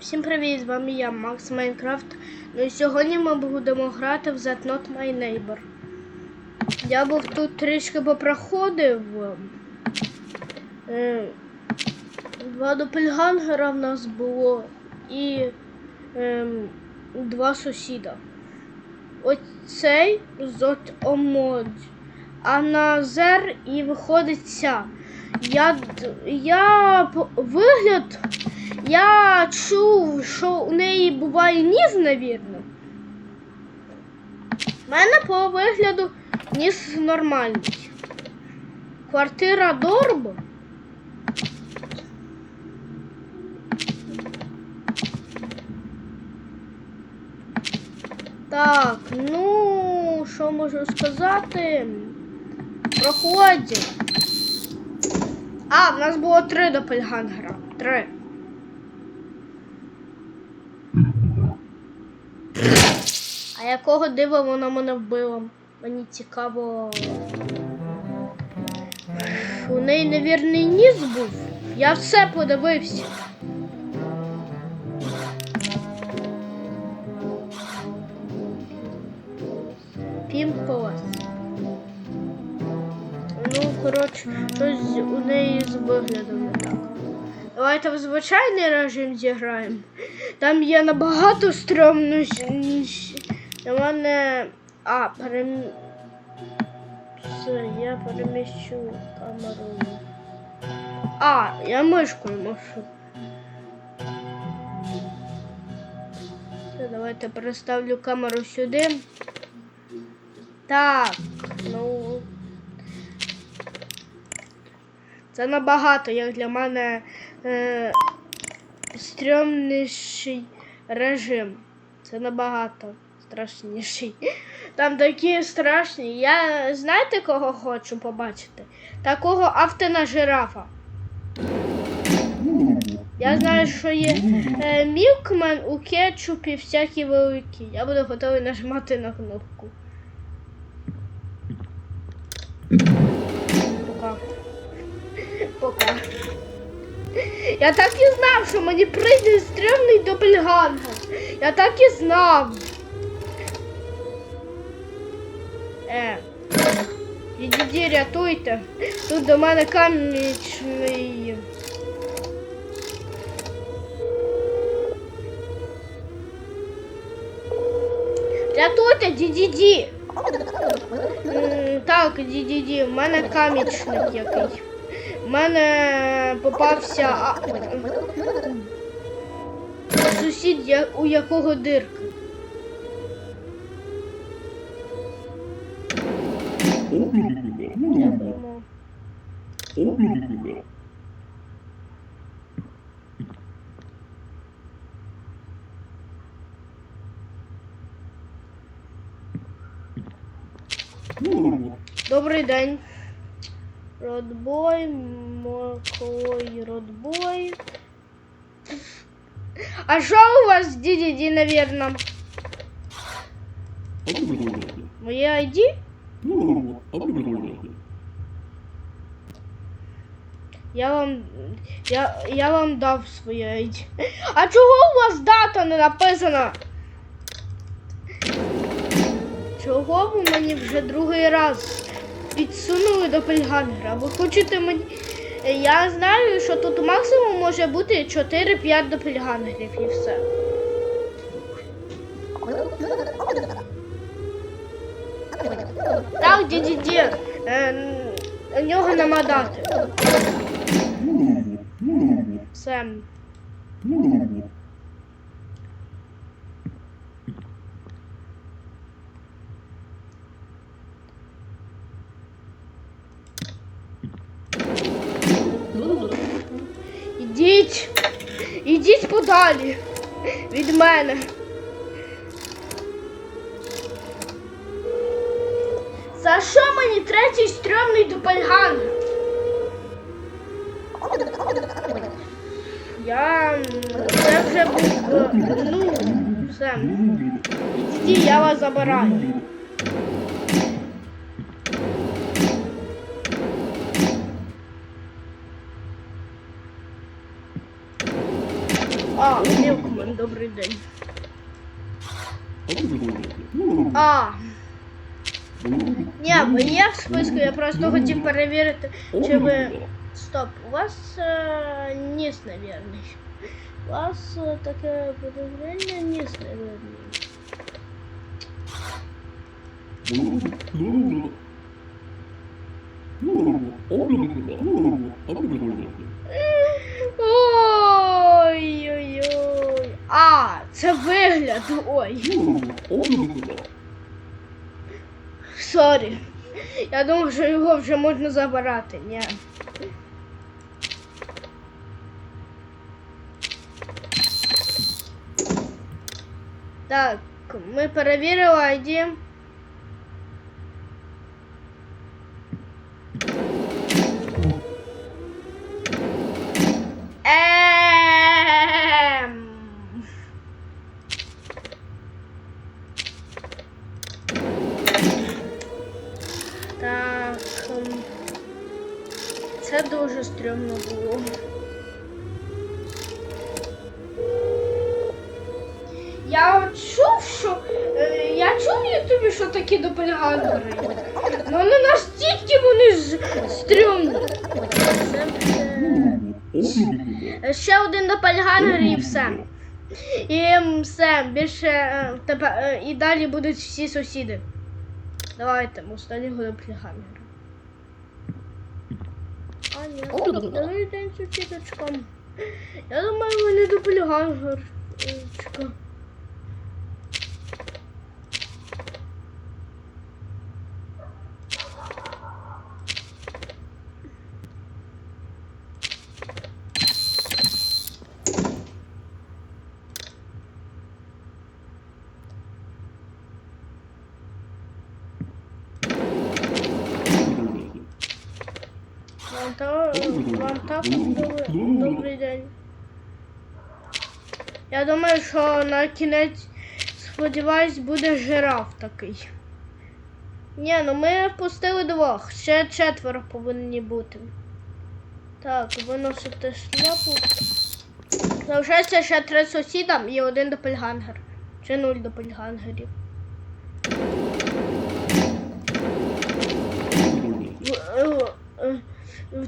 Всім привіт! З вами я, Макс Майнкрафт. Ну і сьогодні ми будемо грати в That Not My Neighbor. Я був тут трішки попроходив. Е, Два допельгангера в нас було і ем, два сусіда. Оцей з омодь, а на зер і виходить ця. Я, я вигляд. Я чув, що у неї буває ніс, навірно. У мене по вигляду ніс нормальний. Квартира Дорбо. Так, ну, що можу сказати? Проходимо. А, в нас було три допельгангера. Три. А якого дива вона мене вбила? Мені цікаво. У неї невірний ніс був. Я все подивився. Ну, щось у неї з виглядом не так. Давайте в звичайний режим зіграємо. Там є набагато стрьомніші. Для мене. А, перем... Все, я переміщу камеру. А, я мишкою машу. Все, давайте переставлю камеру сюди. Так, ну. Це набагато, як для мене е, стрьомніший режим. Це набагато страшніший. Там такі страшні. Я знаєте, кого хочу побачити? Такого автона жирафа. Я знаю, що є е, мілкмен у кетчупі всякі великі. Я буду готовий нажимати на кнопку. Пока. Я так і знав, що мені прийде стрімний допельгангер. Я так і знав. Е. Ідіть, рятуйте. Тут до мене камічний. Рятуйте, дідіді. Так, дідіді, в мене камічник який. Мене попався сусід, у якого дирка. Добрий день. Родбой, Маклой, Родбой. А що у вас, діді, наверное? Моє ID? Я вам. Я, я вам дав своє ID. А чого у вас дата не написана? Чого ви мені вже другий раз підсунули до пельгангера? Ви хочете мені. Я знаю, що тут максимум може бути 4-5 допельгангерів і все. Так, діді, е, у нього нема дати. Все. Ідіть, ідіть подалі від мене. За що мені третій стрьомний допельгангер? Я це вже був. Ну, все. Ідіть, я вас забираю. А, Мілкман, добрий день. А. Ні, ви є в списку, я просто хотів перевірити, чи ви. Стоп, у вас е, ніс невірний. У вас е, таке подозріння ніс невірний. Це вигляд. Ой. Сорі. Я думав, що його вже можна забирати. Ні. Так, ми перевірили ID. Ем. Так. ем, Це дуже стрьомно було. Я от чув, що. е, я чув що такі допельгангери. Ну не настільки вони ж стрьомні. Ще один допельгангер і все. І все, більше е, тепер е, і далі будуть всі сусіди. Давайте, останнього допельгангера. А, ні, добрий день сусідочкам. Я думаю, вони допельгангерчка. Вам, та, вам також добрий, день. Я думаю, що на кінець, сподіваюсь, буде жираф такий. Ні, ну ми впустили двох. Ще четверо повинні бути. Так, виносити шляпу. Залишається ще три сусіда і один допельгангер. Чи нуль допельгангерів.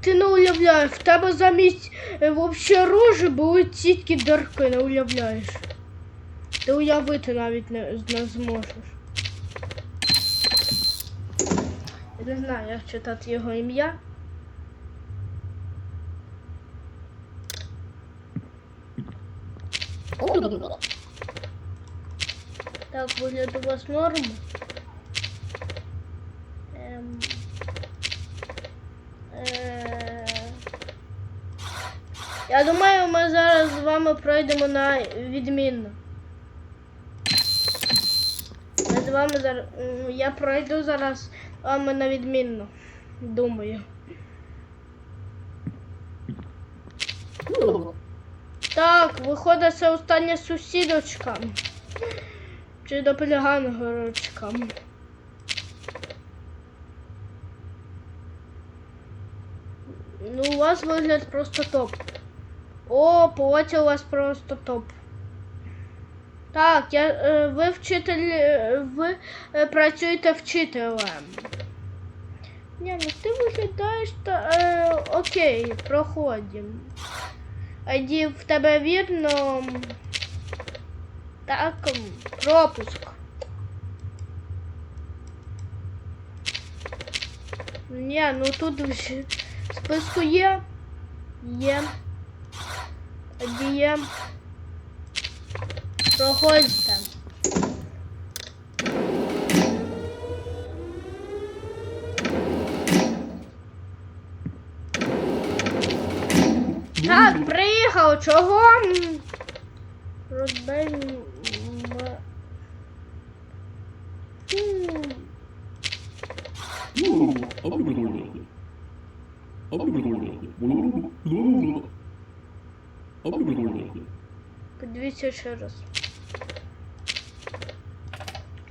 Ти не уявляєш, в тебе замість е, вообще рожі були тільки дірки, не уявляєш. Ти уявити навіть не, не зможеш. Я не знаю, як читати його ім'я. Так, вигляд у вас норм. Ем... Е, Я думаю, ми зараз з вами пройдемо на відмінно. Ми з вами зараз. Я пройду зараз з вами на відмінно. Думаю. Так, виходить, це остання сусідочка. Чи допелягангорочка. Ну, у вас вигляд просто топ. О, плоті у вас просто топ. Так, я, е, ви вчитель, е, ви е, працюєте вчителем. Ні, ну ти виглядаєш та. Е, окей, проходимо. Айді в тебе вірно. Так, м, пропуск. Ні, ну тут в ж- списку є. Є. Є. Проходьте. Так, приїхав, чого? Розбей. М. Подивіться ще раз.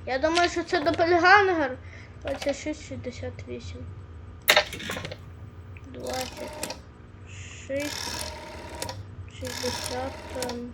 Я думаю, що це допельгангер. 26, 68. 26, 60. ем,